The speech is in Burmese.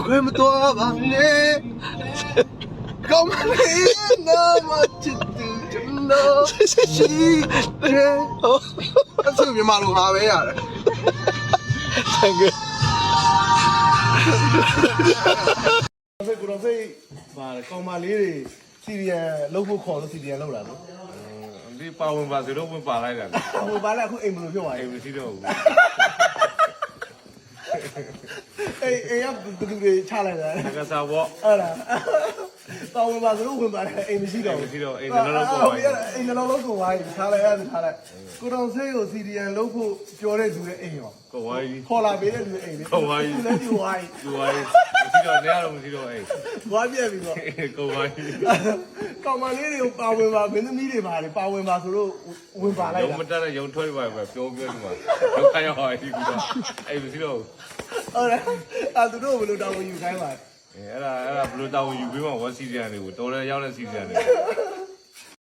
ခွဲမတော်ပါနဲ့ကောင်းမလေးနာမချစ်သူကျွန်တော်ရှိတယ်အဲ့ဆိုမြန်မာလိုဟာပဲရတယ် Thank you ဘယ်ကတော့စိတ်ပါကောင်မလေးတွေစီရီယံလုံးဖို့ခေါ်လို့စီရီယံလောက်လာနော်ဒီပါဝင်ပါစေတော့ဝင်ပါလိုက်တာလေဟိုဘာလဲအခုအိမ်မလို့ပြောပါအိရဲ့မ်မရှိတော့ဘူး အိမ်အိမ်ကဘယ်သူတွေချလိုက်တာငါစားပေါ့အဲ့ဒါတောင်းဝင်ပါဆိုလို့ဝင်ပါတယ်အိမ်မရှိတော့မရှိတော့အိမ်နှလုံးလုံးကိုအိမ်နှလုံးလုံးကိုဝိုင်းထားလိုက်အဲ့ဒါထားလိုက်ကိုတော်ဆေးကိုစီရီယံလုံးဖို့ပြောတဲ့သူရဲ့အိမ်ရောကိုဝိုင်းခေါ်လာပေးတဲ့လူရဲ့အိမ်လေဟုတ်ပါပြီသူလည်းဒီဝိုင်းကိုဝိုင်းမရှိတော့နေရတော့မရှိတော့အိမ်ဝိုင်းပြက်ပြီပေါ့ကိုဝိုင်းကောင်မလေးတွေကိုပါဝင်ပါမင်းသမီးတွေပါလေပါဝင်ပါဆိုလို့ဝင်ပါလိုက်ရုံတာမတက်တဲ့ရုံထွက်ပါပဲပြောပြောဒီမှာလောက်ခရောက်ဟိုဒီကတော့အိမ်မရှိတော့ဘူး ဟုတ်တယ်အဲ့သူတို့ဘယ်လိုတောင်းဝင်ယူခိုင်းပါလဲအဲ့ဒါအဲ့ဒါဘယ်လိုတောင်းယူပြီးမှဝက်စီရီယန်တွေကိုတော်တော်ရောက်တဲ့စီရီယန်တွေ